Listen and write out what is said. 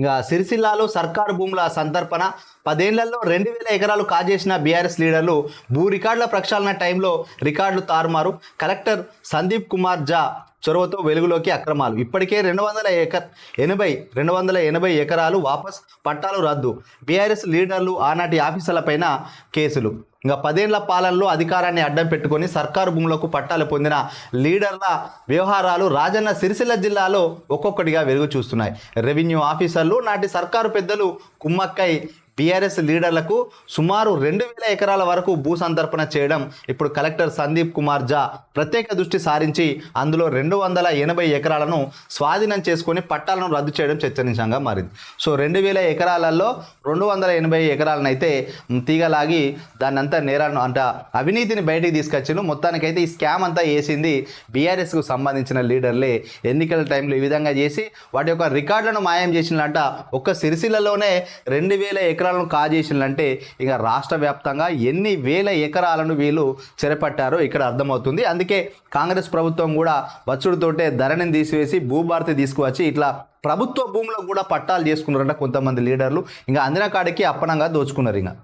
ఇంకా సిరిసిల్లాలో సర్కారు భూముల సంతర్పణ. పదేళ్ళలో రెండు వేల ఎకరాలు కాజేసిన బీఆర్ఎస్ లీడర్లు భూ రికార్డుల ప్రక్షాళన టైంలో రికార్డులు తారుమారు. కలెక్టర్ సందీప్ కుమార్ జా చొరవతో వెలుగులోకి అక్రమాలు. ఇప్పటికే రెండు వందల ఎక ఎనభై రెండు వందల ఎనభై ఎకరాలు వాపస్ పట్టాలు రద్దు. బీఆర్ఎస్ లీడర్లు ఆనాటి ఆఫీసర్లపైన కేసులు. ఇంకా పదేళ్ళ పాలనలో అధికారాన్ని అడ్డం పెట్టుకొని సర్కారు భూములకు పట్టాలు పొందిన లీడర్ల వ్యవహారాలు రాజన్న సిరిసిల్ల జిల్లాలో ఒక్కొక్కటిగా వెలుగు చూస్తున్నాయి. రెవెన్యూ ఆఫీసర్లు నాటి సర్కారు పెద్దలు కుమ్మక్కై బీఆర్ఎస్ లీడర్లకు సుమారు రెండు వేల ఎకరాల వరకు భూసంతర్పణ చేయడం ఇప్పుడు కలెక్టర్ సందీప్ కుమార్ జా ప్రత్యేక దృష్టి సారించి అందులో రెండు వందల ఎనభై ఎకరాలను స్వాధీనం చేసుకొని పట్టాలను రద్దు చేయడం చర్చనీయాంగా మారింది. సో రెండు వేల ఎకరాలలో రెండు వందల ఎనభై ఎకరాలను అయితే తీగలాగి దాన్ని అంతా నేరాలను అంట అవినీతిని బయటికి తీసుకొచ్చిండు మొత్తానికైతే ఈ స్కామ్ అంతా వేసింది బీఆర్ఎస్కు సంబంధించిన లీడర్లే. ఎన్నికల టైంలో ఈ విధంగా చేసి వాటి యొక్క రికార్డులను మాయం చేసినట్ట ఒక్క సిరిసిల్లలోనే రెండు వేల ఎకరాలను కాజేసిందంటే ఇక రాష్ట్ర వ్యాప్తంగా ఎన్ని వేల ఎకరాలను వీళ్ళు చెరపట్టారో ఇక్కడ అర్థమవుతుంది. అందుకే కాంగ్రెస్ ప్రభుత్వం కూడా వచ్చుడుతోటే ధరణిని తీసివేసి భూభారతి తీసుకువచ్చి ఇట్లా ప్రభుత్వ భూములకు కూడా పట్టాలు చేసుకున్నారంట కొంతమంది లీడర్లు. ఇంకా అందిన కాడికి అప్పనంగా దోచుకున్నారు ఇంకా.